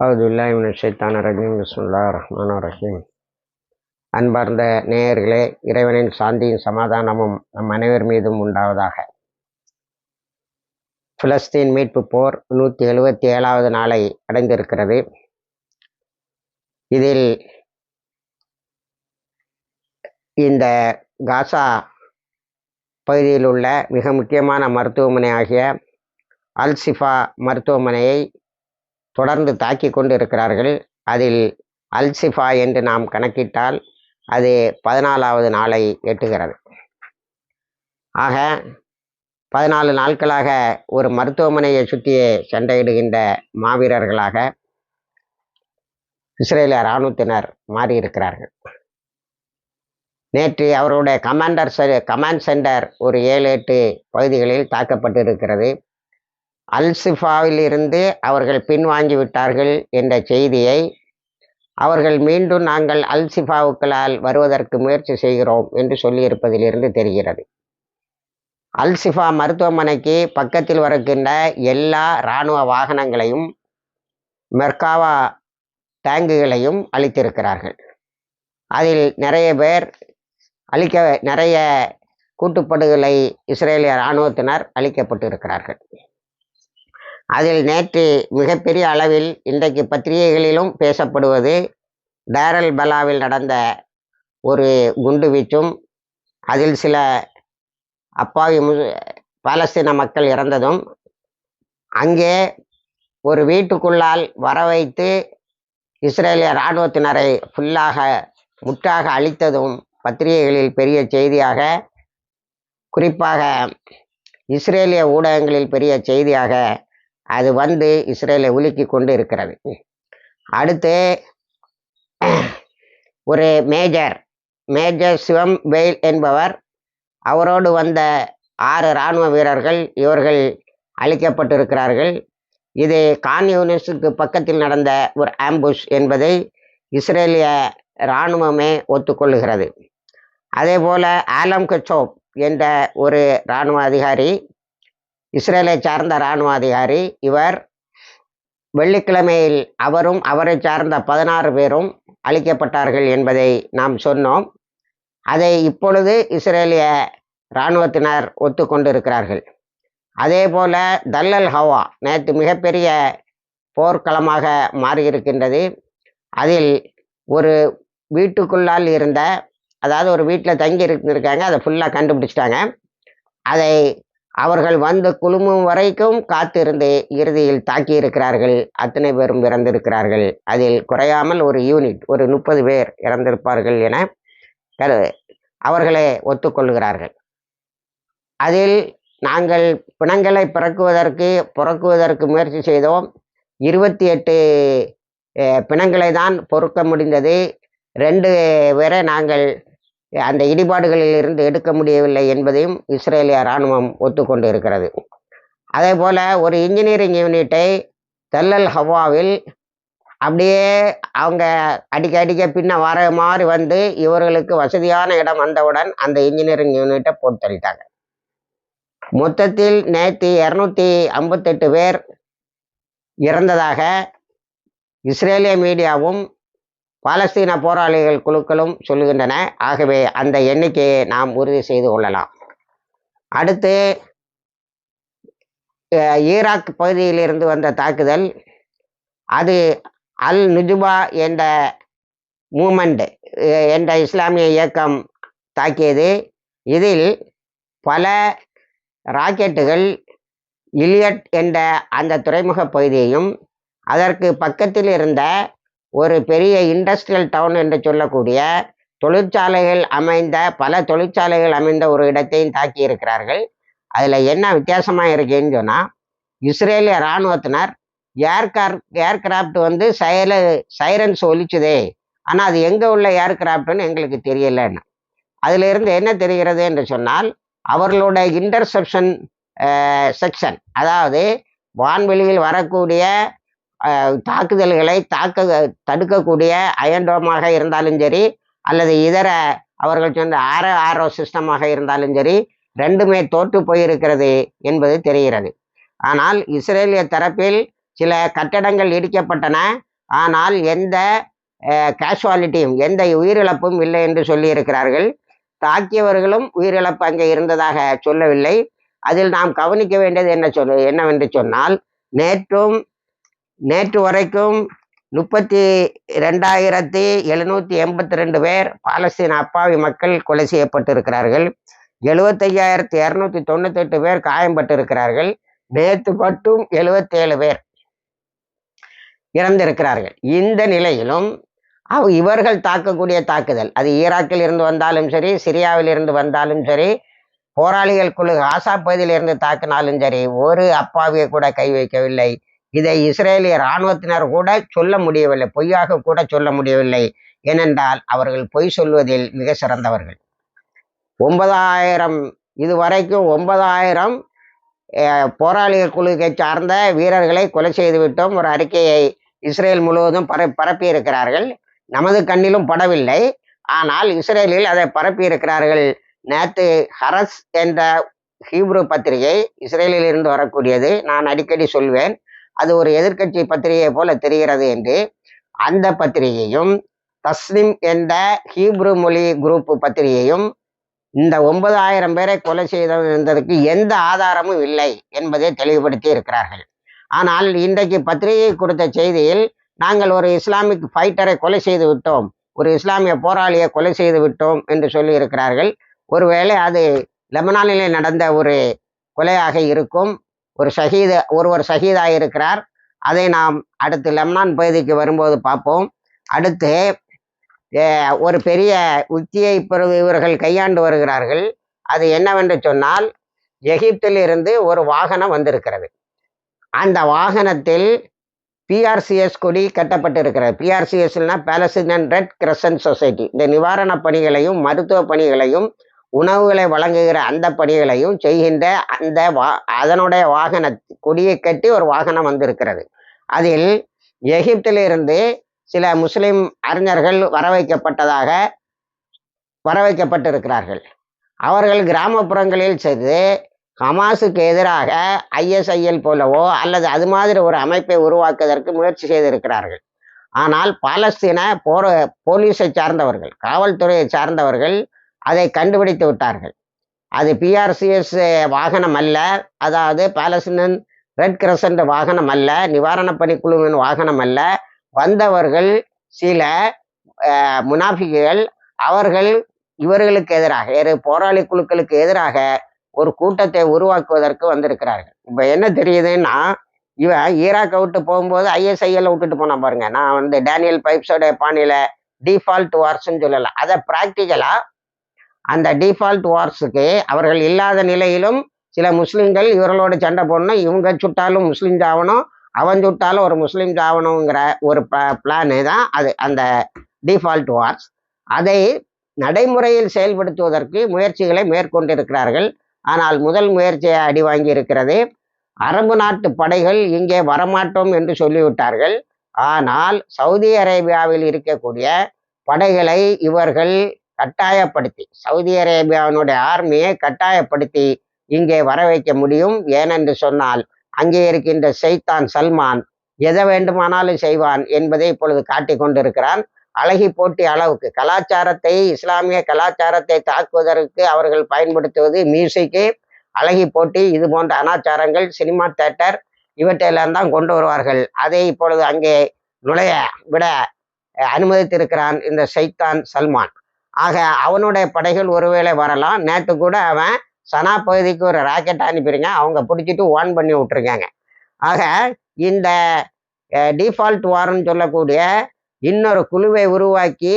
அவுதுல்லாஹிமின் ஷைத்தான ரஜீம். பிஸ்முல்லா ரஹ்மான் ரஹீம். அன்பார்ந்த நேயர்களே இறைவனின் சாந்தியும் சமாதானமும் நம் அனைவர் மீதும் உண்டாவதாக. பிலஸ்தீன் மீட்பு போர் நூற்றி எழுபத்தி ஏழாவது நாளை அடைந்திருக்கிறது. இதில் இந்த காசா பகுதியில் உள்ள மிக முக்கியமான மருத்துவமனை ஆகிய அல்சிஃபா மருத்துவமனையை தொடர்ந்து தாக்கி கொண்டு இருக்கிறார்கள் அதில் அல்சிஃபா என்று நாம் கணக்கிட்டால் அது பதினாலாவது நாளை எட்டுகிறது. ஆக பதினாலு நாட்களாக ஒரு மருத்துவமனையை சுற்றியே சண்டையிடுகின்ற மாவீரர்களாக இஸ்ரேல இராணுவத்தினர் மாறியிருக்கிறார்கள். நேற்று அவருடைய கமாண்டர் கமாண்ட் சென்டர் ஒரு ஏழு எட்டு பகுதிகளில் தாக்கப்பட்டிருக்கிறது. அல்சிஃபாவில் இருந்து அவர்கள் பின்வாங்கி விட்டார்கள் என்ற செய்தியை அவர்கள் மீண்டும் நாங்கள் அல்சிஃபாவுக்களால் வருவதற்கு முயற்சி செய்கிறோம் என்று சொல்லியிருப்பதிலிருந்து தெரிகிறது. அல்சிஃபா மருத்துவமனைக்கு பக்கத்தில் வருகின்ற எல்லா இராணுவ வாகனங்களையும் மெர்காவா டேங்குகளையும் அளித்திருக்கிறார்கள். அதில் நிறைய பேர் அளிக்க நிறைய கூட்டுப்படுகளை இஸ்ரேலிய இராணுவத்தினர் அளிக்கப்பட்டிருக்கிறார்கள். அதில் நேற்று மிகப்பெரிய அளவில் இன்றைக்கு பத்திரிகைகளிலும் பேசப்படுவது டேரல் பலாவில் நடந்த ஒரு குண்டு வீச்சும் அதில் சில அப்பாவி மு பாலஸ்தீன மக்கள் இறந்ததும் அங்கே ஒரு வீட்டுக்குள்ளால் வர வைத்து இஸ்ரேலிய இராணுவத்தினரை ஃபுல்லாக முற்றாக அழித்ததும் பத்திரிகைகளில் பெரிய செய்தியாக குறிப்பாக இஸ்ரேலிய ஊடகங்களில் பெரிய செய்தியாக அது வந்து இஸ்ரேலை உலுக்கி கொண்டு இருக்கிறது. அடுத்து ஒரு மேஜர் மேஜர் சிவம் பெயில் என்பவர் அவரோடு வந்த ஆறு இராணுவ வீரர்கள் இவர்கள் அழிக்கப்பட்டிருக்கிறார்கள். இது கான்யூனிஸ்டுக்கு பக்கத்தில் நடந்த ஒரு ஆம்புஷ் என்பதை இஸ்ரேலிய இராணுவமே ஒத்துக்கொள்ளுகிறது. அதே போல் ஆலம் கச்சோப் என்ற ஒரு இராணுவ அதிகாரி இஸ்ரேலை சார்ந்த இராணுவ அதிகாரி இவர் வெள்ளிக்கிழமையில் அவரும் அவரை சார்ந்த பதினாறு பேரும் அளிக்கப்பட்டார்கள் என்பதை நாம் சொன்னோம். அதை இப்பொழுது இஸ்ரேலிய இராணுவத்தினர் ஒத்துக்கொண்டிருக்கிறார்கள். அதே போல தல்லல் ஹவா நேற்று மிகப்பெரிய போர்க்களமாக மாறியிருக்கின்றது. அதில் ஒரு வீட்டுக்குள்ளால் இருந்த அதாவது ஒரு வீட்டில் தங்கி இருந்திருக்காங்க அதை ஃபுல்லாக கண்டுபிடிச்சிட்டாங்க. அதை அவர்கள் வந்து குழுமம் வரைக்கும் காத்திருந்து இறுதியில் தாக்கி இருக்கிறார்கள் அத்தனை பேரும் இறந்திருக்கிறார்கள். அதில் குறையாமல் ஒரு யூனிட் ஒரு முப்பது பேர் இறந்திருப்பார்கள் என அவர்களே ஒத்துக்கொள்கிறார்கள். அதில் நாங்கள் பிணங்களை பிறக்குவதற்கு பிறக்குவதற்கு முயற்சி செய்தோம். இருபத்தி எட்டு பிணங்களை தான் பொறுக்க முடிந்தது. ரெண்டு பேரை நாங்கள் அந்த இடிபாடுகளில் இருந்து எடுக்க முடியவில்லை என்பதையும் இஸ்ரேலிய இராணுவம் ஒத்துக்கொண்டு இருக்கிறது அதே போல் ஒரு இன்ஜினியரிங் யூனிட்டை தெல்லல் ஹவாவில் அப்படியே அவங்க அடிக்க அடிக்க பின்ன வர மாதிரி வந்து இவர்களுக்கு வசதியான இடம் வந்தவுடன் அந்த இன்ஜினியரிங் யூனிட்டை போட்டு தள்ளிட்டாங்க மொத்தத்தில் நேற்று இரநூத்தி ஐம்பத்தெட்டு பேர் இறந்ததாக இஸ்ரேலிய மீடியாவும் பாலஸ்தீன போராளிகள் குழுக்களும் சொல்லுகின்றன. ஆகவே அந்த எண்ணிக்கையை நாம் உறுதி செய்து கொள்ளலாம். அடுத்து ஈராக் பகுதியிலிருந்து வந்த தாக்குதல். அது அல் நுஜுபா என்ற மூமெண்ட் என்ற இஸ்லாமிய இயக்கம் தாக்கியது. இதில் பல ராக்கெட்டுகள் இலியட் என்ற அந்த துறைமுக பகுதியையும் அதற்கு பக்கத்தில் இருந்த ஒரு பெரிய இண்டஸ்ட்ரியல் டவுன் என்று சொல்லக்கூடிய தொழிற்சாலைகள் அமைந்த பல தொழிற்சாலைகள் அமைந்த ஒரு இடத்தையும் தாக்கி இருக்கிறார்கள். அதில் என்ன வித்தியாசமாக இருக்குன்னு சொன்னால் இஸ்ரேலிய இராணுவத்தினர் ஏர்கார் ஏர்கிராஃப்ட் வந்து சைல சைரன்ஸ் ஒலிச்சுதே. ஆனால் அது எங்கே உள்ள ஏர்கிராஃப்ட்னு எங்களுக்கு தெரியலன்னு. அதிலிருந்து என்ன தெரிகிறது என்று சொன்னால் அவர்களோட இன்டர்செப்ஷன் செக்ஷன் அதாவது வான்வெளியில் வரக்கூடிய தாக்குதல்களை தாக்க தடுக்கக்கூடிய அயன்டோமாக இருந்தாலும் சரி அல்லது இதர அவர்கள் சொன்ன ஆரோ ஆரோ சிஸ்டமாக இருந்தாலும் சரி ரெண்டுமே தோற்று போயிருக்கிறது என்பது தெரிகிறது. ஆனால் இஸ்ரேலிய தரப்பில் சில கட்டடங்கள் இடிக்கப்பட்டன. ஆனால் எந்த கேஷுவாலிட்டியும் எந்த உயிரிழப்பும் இல்லை என்று சொல்லியிருக்கிறார்கள். தாக்கியவர்களும் உயிரிழப்பு அங்கே இருந்ததாக சொல்லவில்லை. அதில் நாம் கவனிக்க வேண்டியது என்ன சொல் என்னவென்று சொன்னால் நேற்றும் நேற்று வரைக்கும் முப்பத்தி ரெண்டாயிரத்தி எழுநூற்றி எண்பத்தி ரெண்டு பேர் பாலஸ்தீன அப்பாவி மக்கள் கொலை செய்யப்பட்டிருக்கிறார்கள். எழுபத்தையாயிரத்தி இரநூத்தி தொண்ணூத்தெட்டு பேர் காயம்பட்டிருக்கிறார்கள். நேற்று மட்டும் எழுபத்தேழு பேர் இறந்திருக்கிறார்கள். இந்த நிலையிலும் அவ் இவர்கள் தாக்கக்கூடிய தாக்குதல் அது ஈராக்கில் இருந்து வந்தாலும் சரி சிரியாவில் இருந்து வந்தாலும் சரி போராளிகள் குழு ஆசா பகுதியில் இருந்து தாக்கினாலும் சரி ஒரு அப்பாவியை கூட கை வைக்கவில்லை. இதை இஸ்ரேலிய இராணுவத்தினர் கூட சொல்ல முடியவில்லை பொய்யாக கூட சொல்ல முடியவில்லை. ஏனென்றால் அவர்கள் பொய் சொல்வதில் மிக சிறந்தவர்கள். ஒன்பதாயிரம் இதுவரைக்கும் ஒன்பதாயிரம் போராளிகள் குழுவை சார்ந்த வீரர்களை கொலை செய்துவிட்டோம் ஒரு அறிக்கையை இஸ்ரேல் முழுவதும் பர பரப்பி இருக்கிறார்கள் நமது கண்ணிலும் படவில்லை. ஆனால் இஸ்ரேலில் அதை பரப்பி இருக்கிறார்கள் நேற்று ஹரஸ் என்ற ஹீப்ரு பத்திரிகை இஸ்ரேலில் இருந்து வரக்கூடியது. நான் அடிக்கடி சொல்வேன். அது ஒரு எதிர்க்கட்சி பத்திரிகை போல தெரிகிறது என்று அந்த பத்திரிகையும் தஸ்லிம் என்ற ஹீப்ரு மொழி குரூப் பத்திரிகையும் இந்த ஒன்பதாயிரம் பேரை கொலை செய்ததற்கு எந்த ஆதாரமும் இல்லை என்பதை தெளிவுபடுத்தி இருக்கிறார்கள். ஆனால் இன்றைக்கு பத்திரிகை கொடுத்த செய்தியில் நாங்கள் ஒரு இஸ்லாமிக் ஃபைட்டரை கொலை செய்து விட்டோம் ஒரு இஸ்லாமிய போராளியை கொலை செய்து விட்டோம் என்று சொல்லி இருக்கிறார்கள். ஒருவேளை அது லெபனானிலே நடந்த ஒரு கொலையாக இருக்கும். ஒரு ஷஹீத ஒருவர் ஷஹீதாக இருக்கிறார் அதை நாம் அடுத்து லெம்னான் பகுதிக்கு வரும்போது பார்ப்போம். அடுத்து ஒரு பெரிய உத்தியை இப்பொழுது இவர்கள் கையாண்டு வருகிறார்கள். அது என்னவென்று சொன்னால் எகிப்தில் இருந்து ஒரு வாகனம் வந்திருக்கிறது. அந்த வாகனத்தில் பிஆர்சிஎஸ் கொடி கட்டப்பட்டிருக்கிறது. பிஆர்சிஎஸ்னா பாலஸ்தீனன் ரெட் கிரசன்ட் சொசைட்டி இந்த நிவாரணப் பணிகளையும் மருத்துவ பணிகளையும் உணவுகளை வழங்குகிற அந்த பணிகளையும் செய்கின்ற அந்த வா அதனுடைய வாகன கொடியை கட்டி ஒரு வாகனம் வந்திருக்கிறது. அதில் எகிப்திலிருந்து சில முஸ்லிம் அறிஞர்கள் வர வைக்கப்பட்டதாக வர வைக்கப்பட்டிருக்கிறார்கள் அவர்கள் கிராமப்புறங்களில் சென்று ஹமாஸுக்கு எதிராக ஐஎஸ்ஐஎல் போலவோ அல்லது அது மாதிரி ஒரு அமைப்பை உருவாக்குவதற்கு முயற்சி செய்திருக்கிறார்கள். ஆனால் பாலஸ்தீன போர போலீஸை சார்ந்தவர்கள் காவல்துறையை சார்ந்தவர்கள் அதை கண்டுபிடித்து விட்டார்கள். அது பிஆர்சிஎஸ் வாகனம் அல்ல அதாவது பாலஸ்தீன் ரெட் கிரசன்ட் வாகனம் அல்ல நிவாரணப் பணிக்குழுவின் வாகனம் அல்ல. வந்தவர்கள் சில முனாஃபிகள் அவர்கள் இவர்களுக்கு எதிராக வேறு போராளி குழுக்களுக்கு எதிராக ஒரு கூட்டத்தை உருவாக்குவதற்கு வந்திருக்கிறார்கள். இப்போ என்ன தெரியுதுன்னா இவன் ஈராக்கை விட்டு போகும்போது ஐஎஸ்ஐஎல் விட்டுட்டு போனான் பாருங்க. நான் வந்து டேனியல் பைப்ஸோட பாணியில் டிஃபால்ட் வார்ஸ்ன்னு சொல்லலை. அதை ப்ராக்டிக்கலாக அந்த டிஃபால்ட் வார்ஸுக்கு அவர்கள் இல்லாத நிலையிலும் சில முஸ்லிம்கள் இவர்களோட சண்டை போடணும். இவங்க சுட்டாலும் முஸ்லீம் ஆகணும். அவன் சுட்டாலும் ஒரு முஸ்லீம் ஆகணுங்கிற ஒரு பிளானு தான் அது அந்த டிஃபால்ட் வார்ஸ் அதை நடைமுறையில் செயல்படுத்துவதற்கு முயற்சிகளை மேற்கொண்டிருக்கிறார்கள். ஆனால் முதல் முயற்சியை அடி வாங்கி இருக்கிறது. அரபு நாட்டு படைகள் இங்கே வரமாட்டோம் என்று சொல்லிவிட்டார்கள். ஆனால் சவுதி அரேபியாவில் இருக்கக்கூடிய படைகளை இவர்கள் கட்டாயப்படுத்தி சவுதி அரேபியாவினுடைய ஆர்மியை கட்டாயப்படுத்தி இங்கே வர வைக்க முடியும். ஏனென்று சொன்னால் அங்கே இருக்கின்ற செய்தான் சல்மான் எதை வேண்டுமானாலும் செய்வான் என்பதை இப்பொழுது காட்டிக் கொண்டிருக்கிறான். அழகி போட்டி அளவுக்கு கலாச்சாரத்தை இஸ்லாமிய கலாச்சாரத்தை தாக்குவதற்கு அவர்கள் பயன்படுத்துவது மியூசிக்கு அழகி போட்டி இது போன்ற அனாச்சாரங்கள் சினிமா தேட்டர் இவற்றையெல்லாம் தான் கொண்டு வருவார்கள். அதை இப்பொழுது அங்கே நுழைய விட அனுமதித்திருக்கிறான் இந்த சைத்தான் சல்மான். ஆக அவனுடைய படைகள் ஒருவேளை வரலாம். நேற்று கூட அவன் சனா பகுதிக்கு ஒரு ராக்கெட் அனுப்பிடுங்க அவங்க பிடிச்சிட்டு ஓன் பண்ணி விட்டுருக்காங்க. ஆக இந்த டிஃபால்ட் வார்னு சொல்லக்கூடிய இன்னொரு குழுவை உருவாக்கி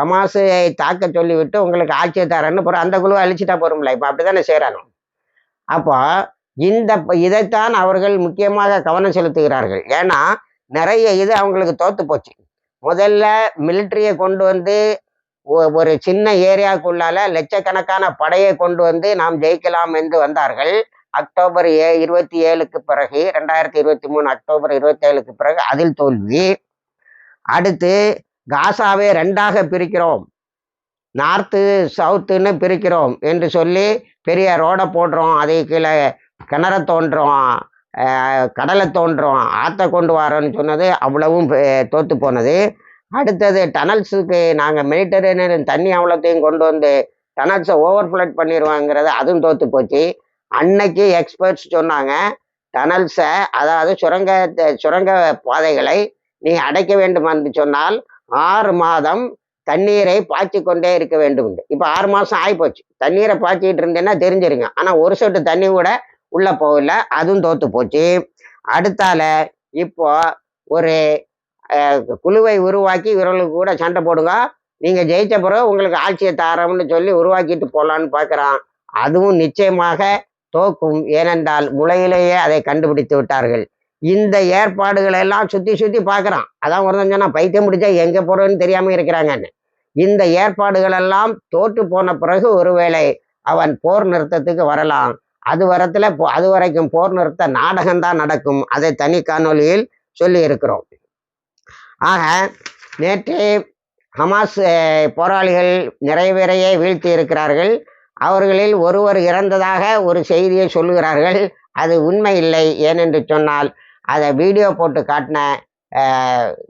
ஹமாஸை தாக்க சொல்லிவிட்டு உங்களுக்கு ஆட்சியை தரேன்னு போகிற அந்த குழுவை அழிச்சிட்டா போகிறோம்ல இப்போ அப்படி தானே செய்கிறாங்க அப்போ இந்த ப- இதைத்தான் அவர்கள் முக்கியமாக கவனம் செலுத்துகிறார்கள். ஏன்னா நிறைய இது அவங்களுக்கு தோத்து போச்சு. முதல்ல மிலிட்ரியை கொண்டு வந்து ஒரு சின்ன ஏரியாக்குள்ளால லட்சக்கணக்கான படையை கொண்டு வந்து நாம் ஜெயிக்கலாம் என்று வந்தார்கள். அக்டோபர் ஏ இருபத்தி ஏழுக்கு பிறகு ரெண்டாயிரத்தி இருபத்தி மூணு அக்டோபர் இருபத்தி ஏழுக்கு பிறகு அதில் தோல்வி. அடுத்து காசாவே ரெண்டாக பிரிக்கிறோம். நார்த்து சவுத்துன்னு பிரிக்கிறோம் என்று சொல்லி பெரிய ரோடை போடுறோம். அதை கீழே கிணற தோன்றோம் கடலை தோன்றும் ஆற்றை கொண்டு வரோன்னு சொன்னது அவ்வளவும் பெ- தோத்து போனது. அடுத்தது டனல்ஸுக்கு நாங்கள் மெடிட்டரேனியன் தண்ணி அவ்வளோத்தையும் கொண்டு வந்து டனல்ஸை ஓவர் ஃப்ளட் பண்ணிடுவாங்கிறது அதுவும் தோத்து போச்சு. அன்னைக்கு எக்ஸ்பர்ட்ஸ் சொன்னாங்க டனல்ஸை அதாவது சுரங்க சுரங்க பாதைகளை நீ அடைக்க வேண்டும் என்று சொன்னால் ஆறு மாதம் தண்ணீரை பாய்ச்சி கொண்டே இருக்க வேண்டும் இப்போ ஆறு மாதம் ஆகிப்போச்சு தண்ணீரை பாய்ச்சிட்டு இருந்தேன்னா தெரிஞ்சிருங்க. ஆனால் ஒரு சொட்டு தண்ணி கூட உள்ளே போகல. அதுவும் தோத்து போச்சு. அடுத்தால இப்போ ஒரு குழுவை உருவாக்கி இவர்களுக்கு கூட சண்டை போடுங்க. நீங்க ஜெயிச்ச பிறகு உங்களுக்கு ஆட்சியை தாரோம்னு சொல்லி உருவாக்கிட்டு போகலான்னு பார்க்குறான். அதுவும் நிச்சயமாக தோக்கும். ஏனென்றால் முளையிலேயே அதை கண்டுபிடித்து விட்டார்கள். இந்த ஏற்பாடுகளை எல்லாம் சுத்தி சுத்தி பார்க்குறான். அதான் ஒருத்தன் சொன்னா பைத்தியம் முடிச்சா எங்க போகிறோன்னு தெரியாம இருக்கிறாங்கன்னு. இந்த ஏற்பாடுகள் எல்லாம் தோற்று போன பிறகு ஒருவேளை அவன் போர் நிறுத்தத்துக்கு வரலாம். அது வரத்துல அது வரைக்கும் போர் நிறுத்த நாடகம்தான் நடக்கும். அதை தனி காணொலியில் சொல்லி இருக்கிறோம் ஆக நேற்று ஹமாஸ் போராளிகள் நிறைய பேரையே வீழ்த்தி இருக்கிறார்கள். அவர்களில் ஒருவர் இறந்ததாக ஒரு செய்தியை சொல்லுகிறார்கள். அது உண்மை இல்லை ஏனென்று சொன்னால் அதை வீடியோ போட்டு காட்டின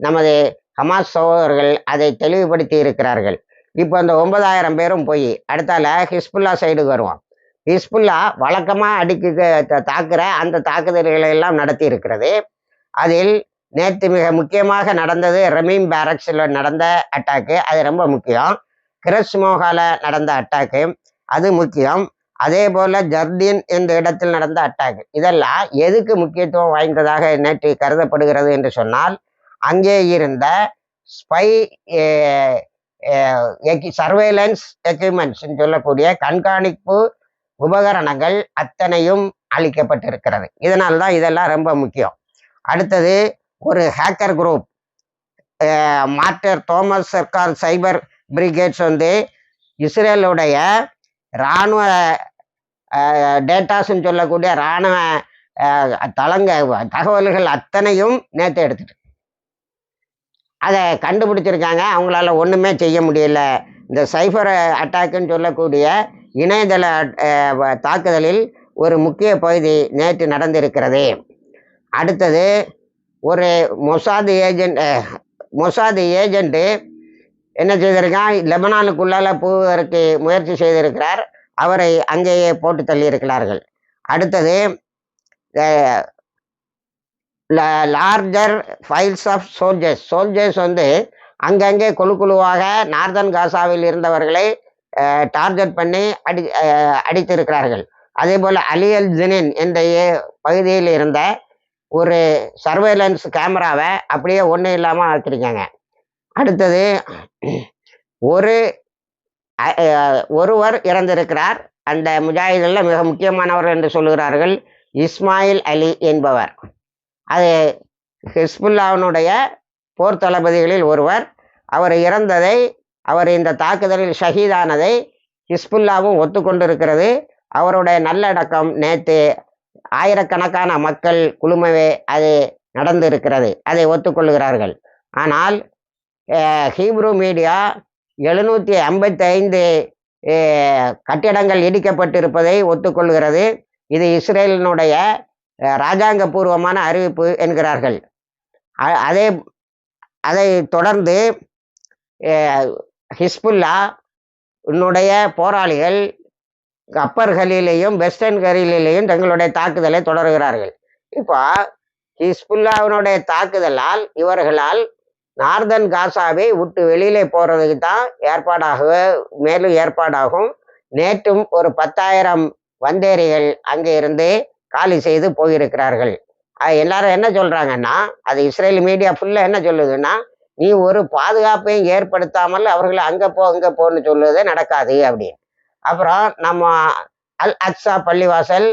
நமது ஹமாஸ் சகோதரர்கள் அதை தெளிவுபடுத்தி இருக்கிறார்கள். இப்போ அந்த ஒன்பதாயிரம் பேரும் போய் அடுத்தால ஹிஸ்புல்லா சைடுக்கு வருவோம். ஹிஸ்புல்லா வழக்கமாக அடிக்க தாக்குற அந்த தாக்குதல்களை எல்லாம் நடத்தி இருக்கிறது. அதில் நேற்று மிக முக்கியமாக நடந்தது ரமீம் பேரக்ஸில் நடந்த அட்டாக்கு அது ரொம்ப முக்கியம். கிரஸ் மோகால நடந்த அட்டாக்கு அது முக்கியம். அதே போல ஜர்டின் என்ற இடத்தில் நடந்த அட்டாக்கு இதெல்லாம் எதுக்கு முக்கியத்துவம் வாய்ந்ததாக நேற்று கருதப்படுகிறது என்று சொன்னால் அங்கே இருந்த ஸ்பை சர்வேலன்ஸ் எக்யூப்மெண்ட்ஸ் சொல்லக்கூடிய கண்காணிப்பு உபகரணங்கள் அத்தனையும் அளிக்கப்பட்டிருக்கிறது. இதனால் தான் இதெல்லாம் ரொம்ப முக்கியம். அடுத்தது ஒரு ஹேக்கர் குரூப் மார்டர் தோமஸ் சர்க்கார் சைபர் பிரிகேட்ஸ் வந்து இஸ்ரேலுடைய இராணுவ டேட்டாஸ்ன்னு சொல்லக்கூடிய இராணுவ தளங்க தகவல்கள் அத்தனையும் நேற்று எடுத்துட்டு. அதை கண்டுபிடிச்சிருக்காங்க. அவங்களால ஒன்றுமே செய்ய முடியல. இந்த சைபர் அட்டாக்குன்னு சொல்லக்கூடிய இணையதள தாக்குதலில் ஒரு முக்கிய பகுதி நேற்று நடந்திருக்கிறது. அடுத்தது ஒரு மொசாது ஏஜென்ட் மொசாது ஏஜென்ட்டு என்ன செய்திருக்கான்? லெபனானுக்குள்ளால போவதற்கு முயற்சி செய்திருக்கிறார். அவரை அங்கேயே போட்டு தள்ளியிருக்கிறார்கள். அடுத்தது larger files of soldiers soldiers வந்து அங்கங்கே குழு குழுவாக நார்தன் காசாவில் இருந்தவர்களை டார்கெட் பண்ணி அடி அடித்திருக்கிறார்கள். அதே போல் அலி அல் ஜினின் என்ற ஏ- பகுதியில் இருந்த ஒரு சர்வேலன்ஸ் கேமராவை அப்படியே ஒன்றும் இல்லாமல் ஆக்கிருக்காங்க. அடுத்தது ஒரு ஒருவர் இறந்திருக்கிறார். அந்த முஜாஹிதில் மிக முக்கியமானவர் என்று சொல்லுகிறார்கள் இஸ்மாயில் அலி என்பவர். அது ஹிஸ்புல்லாவினுடைய போர் தளபதிகளில் ஒருவர். அவர் இறந்ததை அவர் இந்த தாக்குதலில் ஷஹீதானதை ஹிஸ்புல்லாவும் ஒத்துக்கொண்டிருக்கிறது. அவருடைய நல்லடக்கம் நேற்று ஆயிரக்கணக்கான மக்கள் குழுமவே அது நடந்திருக்கிறது. அதை ஒத்துக்கொள்கிறார்கள். ஆனால் ஹீப்ரூ மீடியா எழுநூற்றி ஐம்பத்தி ஐந்து கட்டிடங்கள் இடிக்கப்பட்டிருப்பதை ஒத்துக்கொள்கிறது. இது இஸ்ரேலினுடைய ராஜாங்கபூர்வமான அறிவிப்பு என்கிறார்கள். அதே அதை தொடர்ந்து ஹிஸ்புல்லா உன்னுடைய போராளிகள் அப்பர் கலியிலையும் வெஸ்டர்ன் கலியிலையும் தங்களுடைய தாக்குதலை தொடர்கிறார்கள். இப்போ ஹிஸ்புல்லாவினுடைய தாக்குதலால் இவர்களால் நார்தன் காசாவை விட்டு வெளியிலே போகிறதுக்கு தான் ஏற்பாடாக மேலும் ஏற்பாடாகும். நேற்றும் ஒரு பத்தாயிரம் வந்தேரிகள் அங்கே இருந்து காலி செய்து போயிருக்கிறார்கள். அது எல்லாரும் என்ன சொல்கிறாங்கன்னா அது இஸ்ரேல் மீடியா ஃபுல்லாக என்ன சொல்லுதுன்னா நீ ஒரு பாதுகாப்பையும் ஏற்படுத்தாமல் அவர்களை அங்கே போ அங்கே போன்னு சொல்லுவதே நடக்காது அப்படின்னு. அப்புறம் நம்ம அல் அக்ஸா பள்ளிவாசல்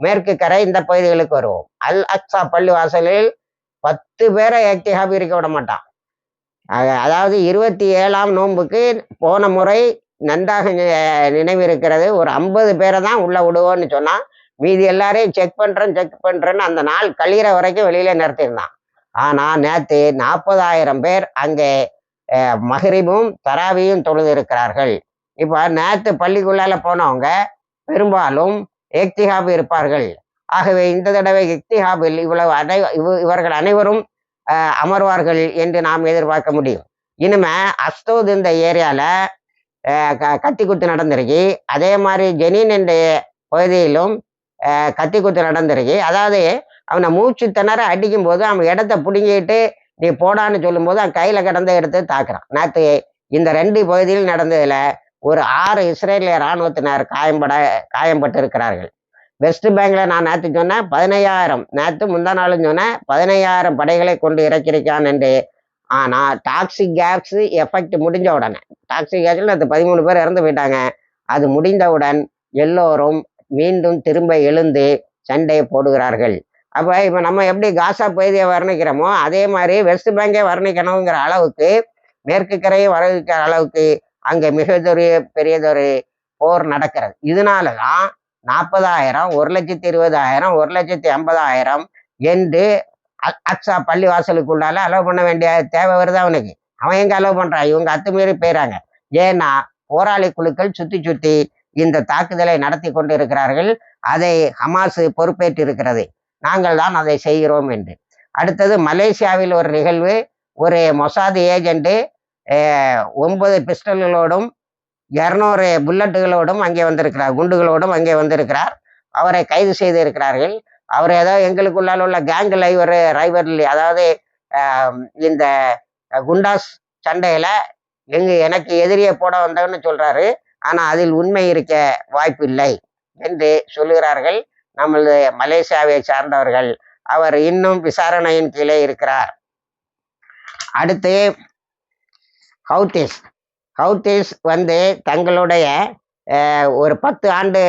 மேற்கு கரை இந்த பகுதிகளுக்கு வருவோம். அல் அக்ஸா பள்ளிவாசலில் பத்து பேரை ஆக்டிவாக இருக்க விட மாட்டான். அதாவது இருபத்தி ஏழாம் நோன்புக்கு போன முறை நன்றாக நினைவு நினைவிருக்கிறது. ஒரு ஐம்பது பேரை தான் உள்ள விடுவோன்னு சொன்னால் மீதி எல்லாரையும் செக் பண்ணுறேன் செக் பண்றேன்னு அந்த நாள் கழிகிற வரைக்கும் வெளியில நிறுத்தியிருந்தான் ஆனா நேற்று நாற்பதாயிரம் பேர் அங்கே அஹ், தராவியும் தொழுது இருக்கிறார்கள். இப்போ நேற்று பள்ளிக்குள்ளால போனவங்க பெரும்பாலும் எக்திஹாப் இருப்பார்கள். ஆகவே இந்த தடவை எக்திஹாபில் இவ்வளவு அனை இவர்கள் அனைவரும் அமர்வார்கள் என்று நாம் எதிர்பார்க்க முடியும். இனிமே அஸ்தோத் இந்த ஏரியால கத்தி குத்து நடந்திருக்கு. அதே மாதிரி ஜெனின் என்ற பகுதியிலும் கத்தி குத்து நடந்திருக்கு. அதாவது அவனை மூச்சு திணற அடிக்கும் போது அவன் இடத்த பிடுங்கிட்டு நீ போடான்னு சொல்லும்போது அவன் கையில கிடந்த எடுத்து தாக்குறான். நேற்று இந்த ரெண்டு பகுதியில் நடந்ததுல ஒரு ஆறு இஸ்ரேலிய இராணுவத்தினர் காயம்பட காயம்பட்டு இருக்கிறார்கள் வெஸ்ட் பேங்கில் நான் நேற்று சொன்னேன் பதினையாயிரம். நேற்று முந்தா நாளும் சொன்னேன் பதினையாயிரம் படைகளை கொண்டு இறக்கியிருக்கான் என்று. ஆனால் டாக்ஸிக் கேஸ் எஃபெக்ட் முடிஞ்ச உடனே டாக்ஸிக் கேஸில் நேற்று பதிமூணு பேர் இறந்து போயிட்டாங்க. அது முடிந்தவுடன் எல்லோரும் மீண்டும் திரும்ப எழுந்து சண்டையை போடுகிறார்கள். அப்போ இப்போ நம்ம எப்படி காசா பகுதியை வர்ணிக்கிறோமோ அதே மாதிரி வெஸ்ட் பேங்கை வர்ணிக்கணுங்கிற அளவுக்கு மேற்கு கரையை வர்ணிக்கிற அளவுக்கு அங்கே மிகதொரு பெரியதொரு போர் நடக்கிறது. இதனால தான் நாற்பதாயிரம் ஒரு லட்சத்தி இருபதாயிரம் ஒரு லட்சத்தி ஐம்பதாயிரம் என்று அக்ஸா பள்ளி வாசலுக்குள்ளால அலோவ் பண்ண வேண்டிய தேவை வருது அவனுக்கு. அவன் எங்க அலோவ் பண்றான் இவங்க அத்துமீறி போயிறாங்க. ஏன்னா போராளி குழுக்கள் சுத்தி சுத்தி இந்த தாக்குதலை நடத்தி கொண்டு இருக்கிறார்கள் அதை ஹமாஸ் பொறுப்பேற்று இருக்கிறது நாங்கள் தான் அதை செய்கிறோம் என்று. அடுத்தது மலேசியாவில் ஒரு நிகழ்வு. ஒரு மொசாது ஏஜென்ட்டு ஒன்பது பிஸ்டல்களோடும் இரநூறு புல்லட்டுகளோடும் அங்கே வந்திருக்கிறார். குண்டுகளோடும் அங்கே வந்திருக்கிறார். அவரை கைது செய்து இருக்கிறார்கள் அவர் ஏதோ எங்களுக்குள்ளால் உள்ள கேங் லைவர் ரைவர்லி அதாவது இந்த குண்டாஸ் சண்டையில எங்க எனக்கு எதிரியை போட வந்தவன்னு சொல்றாரு. ஆனால் அதில் உண்மை இருக்க வாய்ப்பு இல்லை என்று சொல்லுகிறார்கள் நமது மலேசியாவை சார்ந்தவர்கள். அவர் இன்னும் விசாரணையின் கீழே இருக்கிறார். அடுத்து ஹவுத்திஸ் ஹவுத்திஸ் வந்து தங்களுடைய ஒரு பத்து ஆண்டு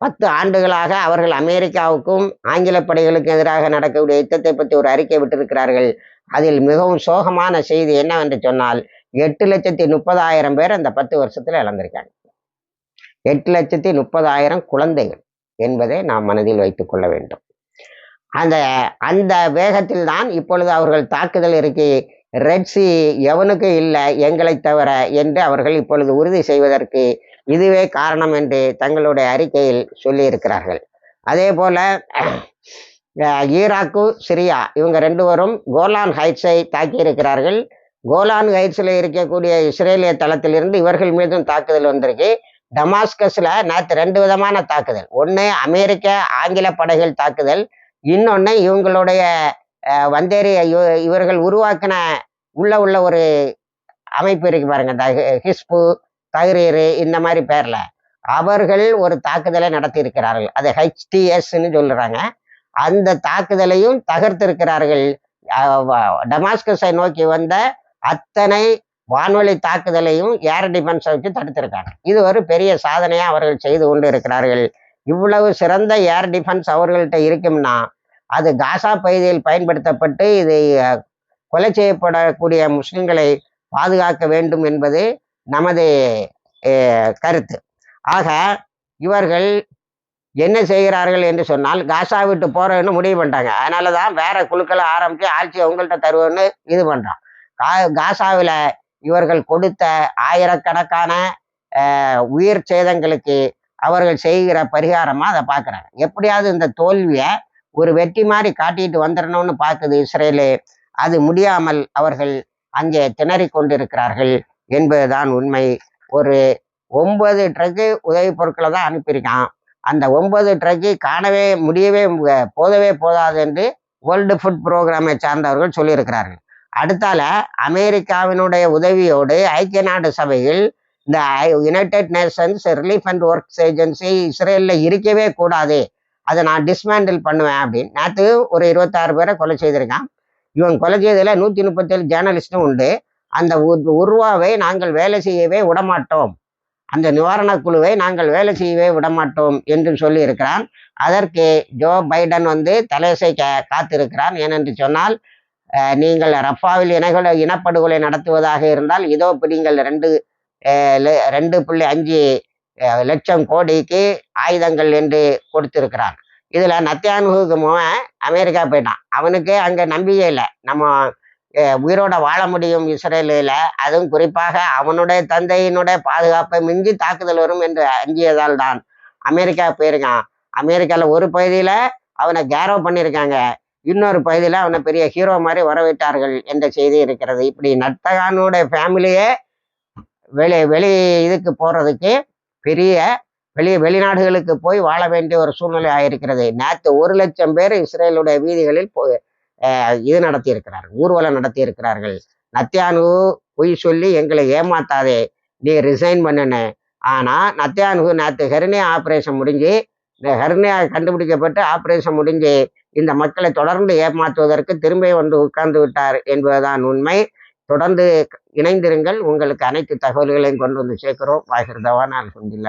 பத்து ஆண்டுகளாக அவர்கள் அமெரிக்காவுக்கும் ஆங்கில படைகளுக்கும் எதிராக நடக்கக்கூடிய யுத்தத்தை பற்றி ஒரு அறிக்கை விட்டிருக்கிறார்கள். அதில் மிகவும் சோகமான செய்தி என்னவென்று சொன்னால் எட்டு லட்சத்தி முப்பதாயிரம் பேர் அந்த பத்து வருஷத்தில் இழந்திருக்காங்க. எட்டு லட்சத்தி முப்பதாயிரம் குழந்தைகள் என்பதை நாம் மனதில் வைத்துக் கொள்ள வேண்டும். அந்த அந்த வேகத்தில் தான் இப்பொழுது அவர்கள் தாக்குதல் இருக்கை ரெட்சி எவனுக்கும் இல்லை எங்களை தவிர என்று அவர்கள் இப்பொழுது உறுதி செய்வதற்கு இதுவே காரணம் என்று தங்களுடைய அறிக்கையில் சொல்லியிருக்கிறார்கள். அதே போல ஈராக்கு சிரியா இவங்க ரெண்டு பேரும் கோலான் ஹைட்ஸை தாக்கியிருக்கிறார்கள். கோலான் ஹைட்ஸில் இருக்கக்கூடிய இஸ்ரேலிய தளத்திலிருந்து இவர்கள் மீதும் தாக்குதல் வந்திருக்கு. டமாஸ்கஸில் நேற்று ரெண்டு விதமான தாக்குதல். ஒன்று அமெரிக்க ஆங்கில படைகள் தாக்குதல். இன்னொன்று இவங்களுடைய அஹ், இவ- இவர்கள் உருவாக்கின உள்ள உள்ள ஒரு அமைப்பு இருக்கு பாருங்க. இந்த ஹிஸ்பு தஹ்ரீரு இந்த மாதிரி பேர்ல. அவர்கள் ஒரு தாக்குதலை நடத்தி இருக்கிறார்கள் அது ஹெச்டிஎஸ்ன்னு சொல்றாங்க. அந்த தாக்குதலையும் தகர்த்திருக்கிறார்கள். டமாஸ்கஸை நோக்கி வந்த அத்தனை வான்வழி தாக்குதலையும் ஏர் டிஃபென்ஸை வச்சு தடுத்திருக்காங்க. இது ஒரு பெரிய சாதனையாக அவர்கள் செய்து கொண்டு இருக்கிறார்கள் இவ்வளவு சிறந்த ஏர் டிஃபென்ஸ் அவர்கள்ட்ட இருக்கும்னா அது காசா பகுதியில் பயன்படுத்தப்பட்டு இது கொலை செய்யப்படக்கூடிய முஸ்லிம்களை பாதுகாக்க வேண்டும் என்பது நமது கருத்து. ஆக இவர்கள் என்ன செய்கிறார்கள் என்று சொன்னால் காசா விட்டு போறேன்னு முடிவு பண்ணிட்டாங்க. அதனால தான் வேற குழுக்களை ஆரம்பித்து ஆட்சி உங்கள்கிட்ட தருவேன்னு இது பண்ணுறான் கா காசாவில் இவர்கள் கொடுத்த ஆயிரக்கணக்கான உயிர் சேதங்களுக்கு அவர்கள் செய்கிற பரிகாரமாக அதை பார்க்குறாங்க எப்படியாவது இந்த தோல்வியை ஒரு வெற்றி மாதிரி காட்டிட்டு வந்துடணும்னு பார்க்குது இஸ்ரேலு அது முடியாமல் அவர்கள் அங்கே திணறிக் கொண்டிருக்கிறார்கள் என்பதுதான் உண்மை. ஒரு ஒன்பது ட்ரக்கு உதவி பொருட்களை தான் அனுப்பியிருக்கான். அந்த ஒன்பது ட்ரக்கு காணவே முடியவே போதவே போதாது என்று வேர்ல்டு ஃபுட் ப்ரோக்ராமை சார்ந்தவர்கள் சொல்லியிருக்கிறார்கள். அடுத்தால அமெரிக்காவினுடைய உதவியோடு ஐக்கிய நாடு சபையில் இந்த United Nations Relief and Works Agency இஸ்ரேலில் இருக்கவே கூடாது. அதை நான் டிஸ்மேண்டில் பண்ணுவேன் அப்படின்னு. நேற்று ஒரு இருபத்தாறு பேரை கொலை செய்திருக்கான். இவன் கொலை செய்ததில் நூற்றி முப்பத்தேழு ஜேர்னலிஸ்டும் உண்டு. அந்த உ- உருவாவை நாங்கள் வேலை செய்யவே விடமாட்டோம். அந்த நிவாரணக் குழுவை நாங்கள் வேலை செய்யவே விடமாட்டோம் என்று சொல்லியிருக்கிறான். அதற்கு ஜோ பைடன் வந்து தலையசைக்க காத்திருக்கிறான். ஏனென்று சொன்னால் நீங்கள் ரஃபாவில் இனகொலை இனப்படுகொலை நடத்துவதாக இருந்தால் இதோ பிடிங்கள் ரெண்டு ரெண்டு புள்ளி அஞ்சு லட்சம் கோடிக்கு ஆயுதங்கள் என்று கொடுத்திருக்கிறான். இதுல நத்தியானுக்கு அமெரிக்கா போயிட்டான். அவனுக்கு அங்க நம்பிக்கை இல்லை. நம்ம உயிரோட வாழ முடியும் இஸ்ரேலில். அதுவும் குறிப்பாக அவனுடைய தந்தையினுடைய பாதுகாப்பை மிஞ்சி தாக்குதல் வரும் என்று அஞ்சியதால் தான் அமெரிக்கா போயிருக்கான். அமெரிக்காவில் ஒரு பகுதியில் அவனை கேரோ பண்ணியிருக்காங்க. இன்னொரு பகுதியில் அவனை பெரிய ஹீரோ மாதிரி வரவிட்டார்கள் என்ற செய்தி இருக்கிறது. இப்படி நர்த்தகானுடைய ஃபேமிலியே வெளி வெளி இதுக்கு போகிறதுக்கு பெரிய வெளியே வெளிநாடுகளுக்கு போய் வாழ வேண்டிய ஒரு சூழ்நிலை ஆயிருக்கிறது. நேற்று ஒரு லட்சம் பேர் இஸ்ரேலுடைய வீதிகளில் போய் இது நடத்தியிருக்கிறார்கள். ஊர்வலம் நடத்தியிருக்கிறார்கள். நத்தியானு பொய் சொல்லி எங்களை ஏமாத்தாதே நீ ரிசைன் பண்ணுன ஆனால் நத்தியானு நேற்று ஹெர்னியா ஆப்ரேஷன் முடிஞ்சு இந்த ஹெர்னியா கண்டுபிடிக்கப்பட்டு ஆப்ரேஷன் முடிஞ்சு இந்த மக்களை தொடர்ந்து ஏமாற்றுவதற்கு திரும்பி வந்து உட்கார்ந்து விட்டார் என்பதுதான் உண்மை. தொடர்ந்து இணைந்திருங்கள். உங்களுக்கு அனைத்து தகவல்களையும் கொண்டு வந்து சேர்க்கிறோம். வாகிருதவான் அல்ஹம்துலில்லாஹ்.